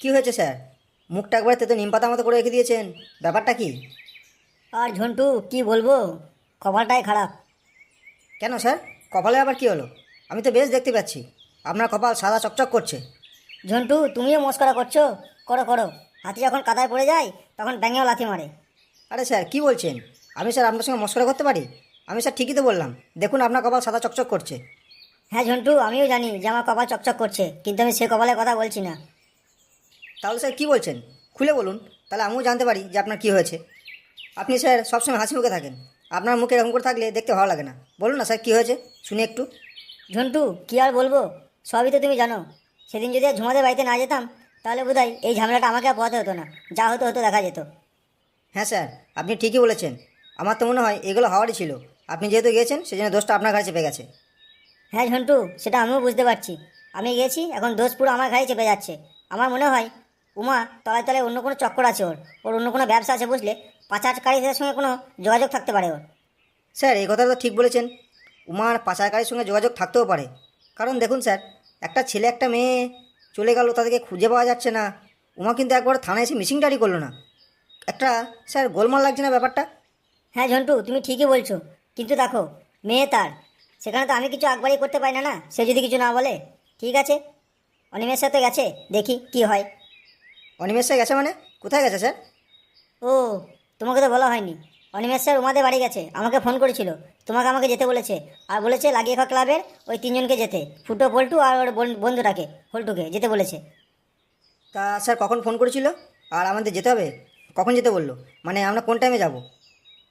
কি হয়েছে স্যার? মুখটা একবার তেতো নিম পাতা মতো করে রেখে দিয়েছেন। ব্যাপারটা কি? আর ঝন্টু কি বলব? কপালটাই খারাপ। কেন স্যার? কপালে আবার কি হলো? আমি তো বেশ দেখতে পাচ্ছি। আপনার কপাল সাদা চকচক করছে। ঝন্টু তুমিও মস্করা করছ? করো করো। হাতি যখন কাদায় পড়ে যায় তখন ব্যাঙেও লাথি মারে। আরে স্যার কি বলছেন? আমি স্যার আপনার সঙ্গে মস্করা করতে পারি? আমি স্যার ঠিকই তো বললাম। দেখুন আপনার কপাল সাদা চকচক করছে। হ্যাঁ ঝন্টু আমিও জানি যে আমার কপাল চকচক করছে কিন্তু আমি সে কপালের কথা বলছি না। তাহলে স্যার কী বলছেন? খুলে বলুন তাহলে আমিও জানতে পারি যে আপনার কী হয়েছে। আপনি স্যার সবসময় হাসি মুখে থাকেন। আপনার মুখে এরকম করে থাকলে দেখতে ভালো লাগে না। বলুন না স্যার কী হয়েছে? শুনি একটু। ঝন্টু কী আর বলব? সবই তো তুমি জানো। সেদিন যদি ঝুমাদের বাড়িতে না যেতাম তাহলে বোধহয় এই ঝামেলাটা আমাকে আর পোহাতে হতো না। যা হতো হতো দেখা যেত। হ্যাঁ স্যার আপনি ঠিকই বলেছেন। আমার তো মনে হয় এগুলো হওয়ারই ছিল। আপনি যেহেতু গিয়েছেন সেজন্য দোষটা আপনার ঘাড়ে চেপে গেছে। হ্যাঁ ঝন্টু সেটা আমিও বুঝতে পারছি। আমি গেছি এখন দোষ পুরো আমার ঘাড়ে চেপে যাচ্ছে। আমার মনে হয় উমা তলায় তলায় অন্য কোনো চক্কর আছে ওর। ওর অন্য কোনো ব্যবসা আছে বুঝলে? পাচারকারীদের সঙ্গে কোনো যোগাযোগ থাকতে পারে ওর। স্যার এই কথাটা তো ঠিক বলেছেন। উমার পাচারকারীর সঙ্গে যোগাযোগ থাকতেও পারে। কারণ দেখুন স্যার একটা ছেলে একটা মেয়ে চলে গেল তাদেরকে খুঁজে পাওয়া যাচ্ছে না। উমা কিন্তু একবার থানায় এসে মিসিং ডায়েরি করল না। একটা স্যার গোলমাল লাগছে না ব্যাপারটা? হ্যাঁ ঝন্টু তুমি ঠিকই বলছো। কিন্তু দেখো মেয়ে তার। সেখানে তো আমি কিছু আগবাড়ি করতে পারি না না? সে যদি কিছু না বলে ঠিক আছে? অনিমের সাথে গেছে দেখি কি হয়। অনিমেষ স্যার গেছে মানে? কোথায় গেছে স্যার? ও তোমাকে তো বলা হয়নি। অনিমেষ স্যার উমাদের বাড়ি গেছে আমাকে ফোন করেছিল। তোমাকে আমাকে যেতে বলেছে। আর বলেছে লাগিয়ে খাওয়া ক্লাবের ওই তিনজনকে যেতে ফুটো পল্টু আর ওর বন- বন্ধুটাকে পল্টুকে যেতে বলেছে। তা স্যার কখন ফোন করেছিল? আর আমাদের যেতে হবে? কখন যেতে বলল? মানে আমরা কোন টাইমে যাব?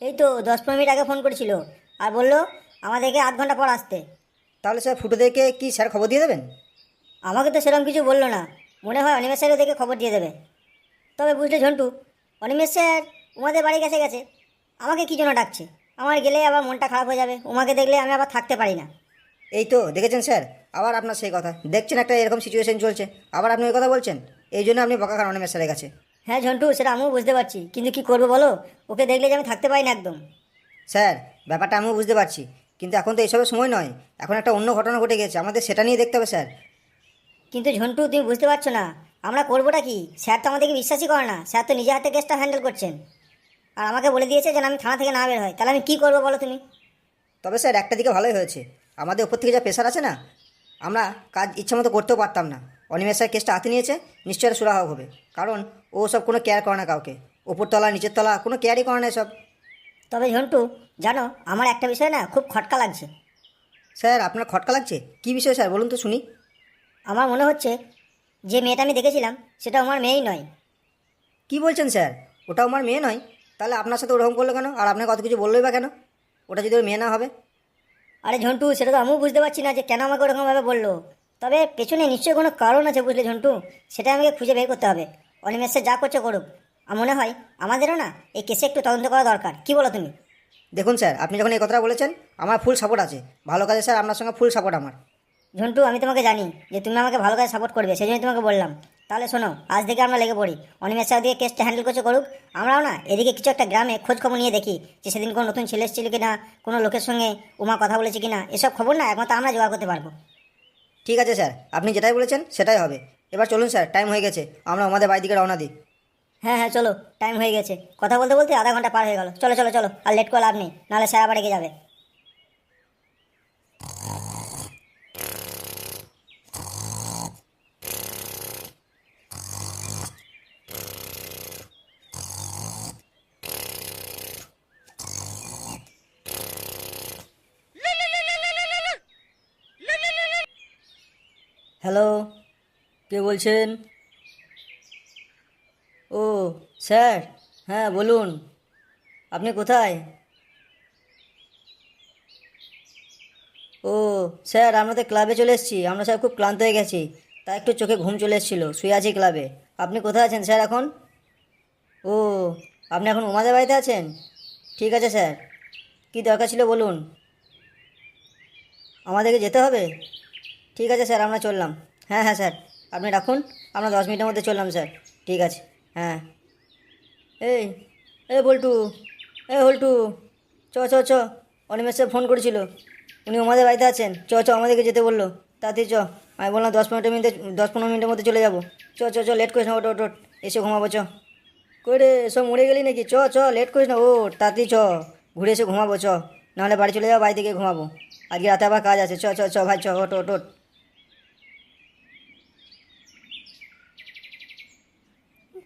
এই তো দশ পনেরো মিনিট আগে ফোন করেছিল। আর বলল আমাদেরকে আধ ঘণ্টা পর আসতে। তাহলে স্যার ফুটোদেরকে কি স্যার খবর দিয়ে দেবেন? আমাকে তো সেরকম কিছু বলল না। মনে হয় অনিমেষ স্যার ওদেরকে খবর দিয়ে দেবে। তবে বুঝলে ঝন্টু অনিমেষ স্যার উমাদের বাড়ি গেছে গেছে। আমাকে কী জন্য ডাকছে? আমার গেলে আবার মনটা খারাপ হয়ে যাবে। উমাকে দেখলে আমি আবার থাকতে পারি না। এই তো দেখেছেন স্যার? আবার আপনার সেই কথা। দেখছেন একটা এরকম সিচুয়েশন চলছে। আবার আপনি ওই কথা বলছেন? এই জন্য আপনি বকা খান অনিমেষ স্যারের কাছে। হ্যাঁ ঝন্টু সেটা আমিও বুঝতে পারছি। কিন্তু কি করব বলো? ওকে দেখলে যে আমি থাকতে পারি না একদম। স্যার ব্যাপারটা আমিও বুঝতে পারছি। কিন্তু এখন তো এইসবের সময় নয়। এখন একটা অন্য ঘটনা ঘটে গেছে। আমাদের সেটা নিয়ে দেখতে হবে স্যার। কিন্তু ঝন্টু তুমি বুঝতে পারছ না। আমরা করবোটা কি? স্যার তো আমাদেরকে বিশ্বাসই করে না। স্যার তো নিজে হাতে কেসটা হ্যান্ডেল করছেন। আর আমাকে বলে দিয়েছে যেন আমি থানা থেকে না বের হয় তাহলে আমি কী করব বলো তুমি? তবে স্যার একটা দিকে ভালোই হয়েছে। আমাদের ওপর থেকে যা প্রেশার আছে না আমরা কাজ ইচ্ছা মতো করতেও পারতাম না। অনিমেষ স্যার কেসটা হাতে নিয়েছে নিশ্চয়ই সুরাহা হবে। কারণ ও সব কোনো কেয়ার করে না কাউকে। ওপরতলা নিচের তলা কোনো কেয়ারই করে না সব তবে ঝন্টু জানো আমার একটা বিষয় না খুব খটকা লাগছে। স্যার আপনার খটকা লাগছে? কী বিষয় স্যার? বলুন তো শুনি। আমার মনে হচ্ছে যে মেয়েটা আমি দেখেছিলাম সেটা আমার মেয়েই নয়। কি বলছেন স্যার? ওটা আমার মেয়ে নয়? তাহলে আপনার সাথে ওরকম করল কেন? আর আপনাকে কত কিছু বললোই বা কেন? ওটা যদি ওর মেয়ে না হবে? আরে ঝন্টু সেটা তো আমিও বুঝতে পারছি না যে কেন আমাকে ওরকমভাবে বলল। তবে পেছনে নিশ্চয়ই কোনো কারণ আছে বুঝলে ঝন্টু? সেটা আমাকে খুঁজে বের করতে হবে। অনিমেষে যা করছে করুক। আর মনে হয় আমাদেরও না এই কেসে একটু তদন্ত করা দরকার। কি বলো তুমি? দেখুন স্যার আপনি যখন এই কথাটা বলেছেন আমার ফুল সাপোর্ট আছে। ভালো কাজে স্যার আপনার সঙ্গে ফুল সাপোর্ট আমার। ঝন্টু আমি তোমাকে জানি যে তুমি আমাকে ভালো করে সাপোর্ট করবে সেই জন্যই তোমাকে বললাম। তাহলে শোনো আজ থেকে আমরা লেগে পড়ি। অনিমেষ স্যার দিয়ে কেসটা হ্যান্ডেল করছে করুক। আমরাও না এদিকে কিছু একটা গ্রামে খোঁজ খবর নিয়ে দেখি যে সেদিন কোনো নতুন ছেলে এসেছিল কিনা কোনো লোকের সঙ্গে উমা কথা বলেছে কি না এসব খবর না একমাত্র আমরা জোগাড় করতে পারব। ঠিক আছে স্যার আপনি যেটাই বলেছেন সেটাই হবে। এবার চলুন স্যার টাইম হয়ে গেছে আমরা আমাদের বাড়ি দিকে রওনা দিই। হ্যাঁ হ্যাঁ চলো টাইম হয়ে গেছে। কথা বলতে বলতে আধা ঘণ্টা পার হয়ে গেল। চলো চলো চলো আর লেট করে লাভ নেই নাহলে স্যার আবার রেগে যাবে। হ্যালো, কে বলছেন? ও, স্যার হ্যাঁ বলুন। আপনি কোথায়? ও, স্যার, আমরা তো ক্লাবে চলে এসেছি। আমরা স্যার খুব ক্লান্ত হয়ে গেছি। তাই একটু চোখে ঘুম চলে এসেছিল। শুয়ে আছি ক্লাবে। আপনি কোথায় আছেন, স্যার, এখন? ও, আপনি এখন উমাদের বাড়িতে আছেন? ঠিক আছে, স্যার। কী দরকার ছিল, বলুন। আমাদেরকে যেতে হবে? ঠিক আছে স্যার, আমরা চললাম। হ্যাঁ হ্যাঁ স্যার, আপনি রাখুন, আমরা দশ মিনিটের মধ্যে চললাম, স্যার। ঠিক আছে হ্যাঁ। এই এ বল্টু এ হল্টু, চ চ চ, অনিমেষ স্যার ফোন করেছিল। উনি আমাদের বাড়িতে আছেন। চ চ, আমাদেরকে যেতে বলল। তাড়াতাড়ি চ, আমি বললাম দশ পনেরো মিনিটে দশ পনেরো মিনিটের মধ্যে চলে যাব। চ চ চ, লেট করিস না ওট ওট ওট এসে ঘুমাবো, চ। কই রে সব মরে গেলি নাকি? চ চ, লেট করিস না ও তাড়াতাড়ি চ, ঘুরে এসে ঘুমাবো, চ। নাহলে বাড়ি চলে যাব, বাড়ি থেকে ঘুমাবো। আজকে রাতে আবার কাজ আছে। চ চ চ, ভাই, চ ওট ওট ওট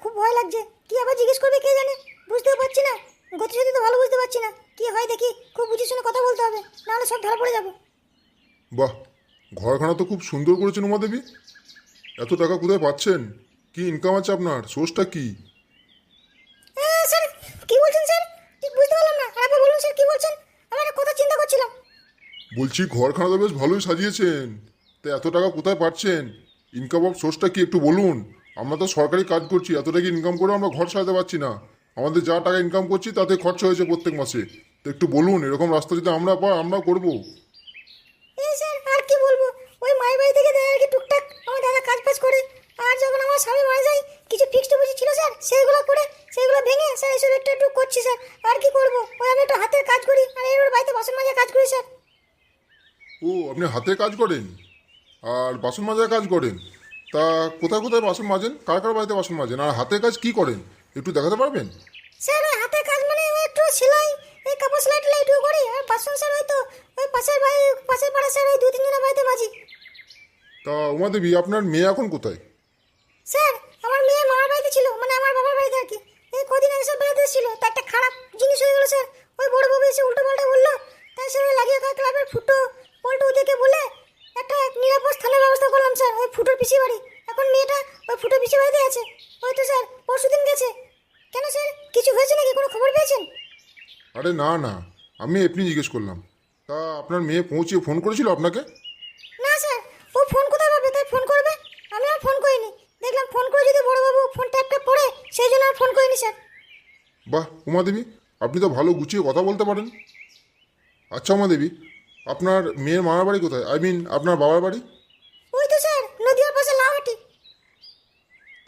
খুব ভয় লাগছে। কি আবার জিজ্ঞেস করবে কে জানে? বুঝতেও পারছি না। গতি সত্যি তো ভালো বুঝতে পারছি না। কি হয় দেখি? খুব বুঝে শুনে কথা বলতে হবে। নাহলে সব ধরা পড়ে যাব। বাহ ঘরখানা তো খুব সুন্দর করেছেন উমাদেবী এত টাকা কোথায় পাচ্ছেন? কি ইনকাম আছে আপনার? সোর্সটা কি? স্যার কি বলছেন স্যার? ঠিক বুঝতে পারলাম না। আরেকবার বলুন স্যার কি বলছেন? আমার কথা চিন্তা করছিলাম। বলছি ঘরখানা তো বেশ ভালোই সাজিয়েছেন। তা এত টাকা কোথায় পাচ্ছেন? ইনকাম অফ সোর্সটা কি একটু বলুন। আমরা তো সরকারি কাজ করছি এত টাকা ইনকাম করে আমরা ঘর সাজাতে পারছি না? আমাদের যা টাকা ইনকাম করছি তাতে খরচা হয়েছে প্রত্যেক মাসে। তো একটু বলুন এরকম রাস্তা যদি আমরা পাই আমরা করব। এই স্যার আর কি বলব? ওই মায়ের বাড়ি থেকে দেয় আর কি টুকটাক আমার দাদা কাজ ফাজ করে। আর যখন আমার স্বামী মারা যায় কিছু ফিক্সড ডিপোজিট ছিল স্যার সেইগুলো করে সেইগুলো ভেঙে স্যার এইসব একটু একটু করছি স্যার। আর কি করব? ওই আমি একটু হাতের কাজ করি আর এর বাড়িতে বাসন মাজা কাজ করি স্যার। ও আপনি হাতে কাজ করেন? আর বাসন মাজার কাজ করেন? তা কোথায় কোথায় বাসন মাজেন? কার কার বাড়িতে বাসন মাজেন? আর হাতের কাজ কি করেন? একটু দেখাতে পারবেন? স্যার ওই হাতের কাজ মানে ওই একটু সেলাই এই কাপড় সেলাই টেলাই একটু করি। আর বাসন স্যার ওই তো ওই পাশের বাড়ি পাশের পাড়া স্যার ওই দু তিনজনের বাড়িতে মাজি। তা উমাদেবী আপনার মেয়ে এখন কোথায়? স্যার আমার মেয়ে মামার বাড়িতে ছিল মানে আমার বাবার বাড়িতে আর কি। এই কদিন আগে সব বেড়াতে ছিল তা একটা খারাপ জিনিস হয়ে গেলো স্যার। ওই বড় বাবু এসে উল্টো পাল্টা বলল তাই স্যার লাগিয়ে ক্লাবের ফুটো পল্টু ওদেরকে বলে একটা নিরাপদ স্থানের ব্যবস্থা করলাম স্যার ওই ফুটোর পিসি বাড়ি। এখন মেয়েটা ওই ফুটো পিসি বাড়িতে আছে। হয়তো স্যার পরশু দিন গেছে। কেন স্যার কিছু হয়েছে নাকি? কোনো খবর পেয়েছেন? আরে না না আমি এমনি জিজ্ঞেস করলাম। তা আপনার মেয়ে পৌঁছে ফোন করেছিল আপনাকে? না স্যার ও ফোন কোথায় পাবে? তাই ফোন করবে? আমি আর ফোন করিনি। দেখলাম ফোন করে যদি বড়বাবু ফোন ট্যাপটা পড়ে সেই জন্য আর ফোন করিনি স্যার। বাহ উমাদেবী আপনি তো ভালো গুছিয়ে কথা বলতে পারেন। আচ্ছা উমাদেবী আপনার মেয়ের মামার বাড়ি কোথায়? আই মিন আপনার বাবার বাড়ি? ওই তো স্যার নদীর পাশে লাহাটি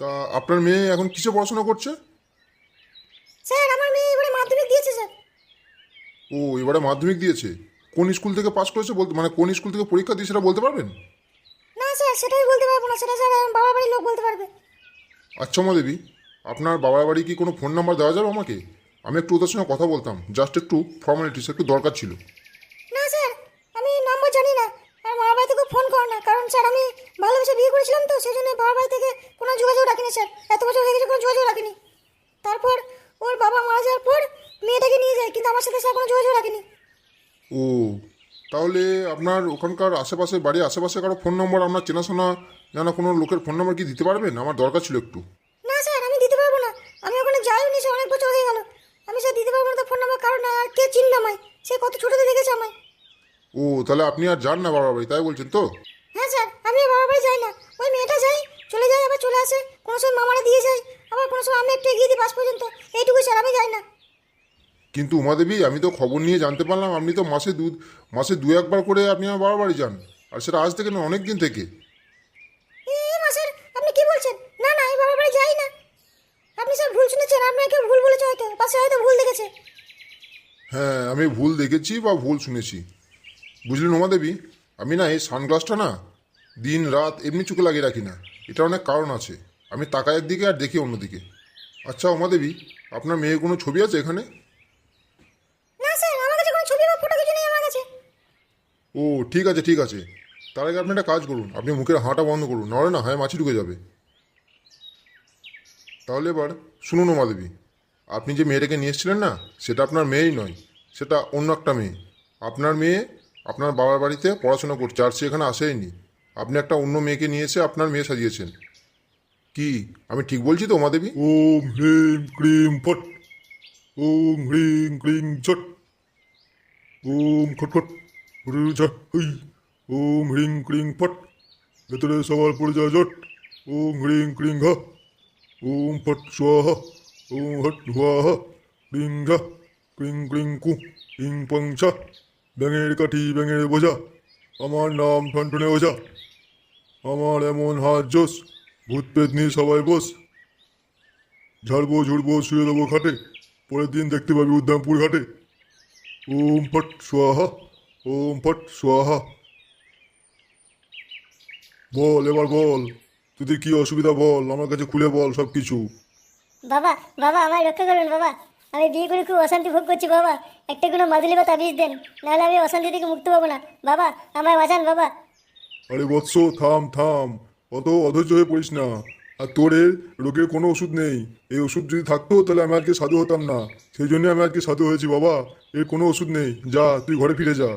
তা আপনার মেয়ে এখন কিসে পড়াশোনা করছে? স্যার আমার মেয়ে এবারে মাধ্যমিক দিয়েছে স্যার। ও এবারে মাধ্যমিক দিয়েছে? কোন স্কুল থেকে পাস করেছে বলতে মানে কোন স্কুল থেকে পরীক্ষা দিয়ে সেটা বলতে পারবেন? না স্যার সেটাই বলতে পারব না সেটা স্যার আমার বাবার বাড়ির লোক বলতে পারবে। আচ্ছা উমাদেবী আপনার বাবার বাড়ি কি কোনো ফোন নাম্বার দেওয়া যাবে আমাকে? আমি একটু ওদের সঙ্গে কথা বলতাম জাস্ট একটু ফর্মালিটিস একটু দরকার ছিল না স্যার আমি নম্বর জানি না আর মামার বাড়ি থেকে ফোন করো না কারণ স্যার আমি ভালোবেসে বিয়ে করেছিলাম তো সেই জন্য বাবার বাড়ি থেকে কোনো যোগাযোগ রাখিনি স্যার। এত বছর হয়ে গেছে কোনো যোগাযোগ রাখিনি। তারপর ওর বাবা মারা যাওয়ার পর মেয়েটাকে নিয়ে যায় কিন্তু আমার সাথে স্যার কোনো যোগাযোগ রাখিনি। ও তাহলে আপনার ওখানকার আশেপাশে বাড়ির আশেপাশে কারও ফোন নম্বর আপনার চেনাশোনা জানা কোনো লোকের ফোন নম্বর কি দিতে পারবেন? আমার দরকার ছিল একটু। না স্যার আমি দিতে পারব না। আমি ওখানে যাইনি স্যার অনেক বছর হয়ে গেল। আমি স্যার দিতে পারব না ফোন নাম্বার কারণ আর কে চিনবে আমায়? সে কত ছোটোতে দেখেছে আমায়। ও তাহলে আপনি আর যান না বাবা বাড়ি তাই বলছেন তো? হ্যাঁ স্যার আমি আর বাবার বাড়ি যাই না। ওই মেয়েটা যাই চলে যায় আবার চলে আসে। কোনো সময় মামারা দিয়ে যায় আবার কোনো সময় আমি একটু এগিয়ে দিই বাস পর্যন্ত। এইটুকুই স্যার আমি যাই না। কিন্তু উমাদেবী আমি তো খবর নিয়ে জানতে পারলাম আপনি তো মাসে দু মাসে দু একবার করে আপনি আমার বাবার বাড়ি যান। আর সেটা আজ থেকে না অনেক দিন থেকে। এ মা আপনি কি বলছেন? না না আমি বাবার বাড়ি যাই না। আপনি স্যার ভুল শুনেছেন আপনাকে ভুল বলেছে হয়তো পাশে হয়তো ভুল দেখেছে। হ্যাঁ আমি ভুল দেখেছি বা ভুল শুনেছি। বুঝলেন উমাদেবী আমি না এই সানগ্লাসটা না দিন রাত এমনি চোখে লাগিয়ে রাখি না। এটা অনেক কারণ আছে। আমি তাকাই একদিকে আর দেখি অন্যদিকে। আচ্ছা উমাদেবী আপনার মেয়ের কোনো ছবি আছে এখানে? ও ঠিক আছে ঠিক আছে। তার আগে আপনি একটা কাজ করুন। আপনি মুখের হাঁটা বন্ধ করুন নড়ে না হয় মাছি ঢুকে যাবে। তাহলে এবার শুনুন উমাদেবী আপনি যে মেয়েটাকে নিয়ে এসেছিলেন না সেটা আপনার মেয়েই নয় সেটা অন্য একটা মেয়ে। আপনার মেয়ে আপনার বাবার বাড়িতে পড়াশোনা করছে আর সে এখানে আসেইনি আপনি একটা অন্য মেয়েকে নিয়ে এসে আপনার মেয়ে সাজিয়েছেন। কি? আমি ঠিক বলছি তো উমাদেবী ওম হ্রিম ক্রিম ফট। ওম হ্রিম ক্রিম ছট ওম খটখট হই। ওম হ্রিং ক্রিং ফট। ভেতরে সবার পড়ে যায় জট ওম হ্রিং ক্রিং ঘ। ওম ফট স্বাহা। ওম হট হুয়াহা। ক্রিং ঘা ক্রিং ক্রিং কু। ইং পং ছা। ব্যাঙের কাঠি ব্যাঙের বোঝা। আমার নাম ঠনঠনে ওঝা আমার এমন হাত জোস, ভূত পেতনি সবাই বস। ঝাড়বো, ঝুড়বো, শুয়ে দেবো খাটে, পরের দিন দেখতে পাবি উদ্যামপুর ঘাটে। ওম ফট স্বাহা ওম ফট স্বাহা বল, এবার বল, তোদের কি অসুবিধা বল, আমার কাছে খুলে বল সব কিছু বাবা বাবা, আমায় রক্ষা করুন বাবা। আমি বিয়ে করে খুব অশান্তি ভোগ করছি, বাবা। একটা কোনো মাদুলি বা তাবিজ দেন, নাহলে আমি অশান্তি থেকে মুক্ত পাবো না। বাবা, আমায় বাঁচান, বাবা। আরে বৎস, থাম থাম। অত অধৈর্য হয়ে পড়িস না। আর তোর রোগের কোনো ওষুধ নেই। এই ওষুধ যদি থাকতো, তাহলে আমি আজকে সাধু হতাম না। সেই জন্য আমি আজকে সাধু হয়েছি, বাবা। এর কোনো ওষুধ নেই। যা, তুই ঘরে ফিরে যা।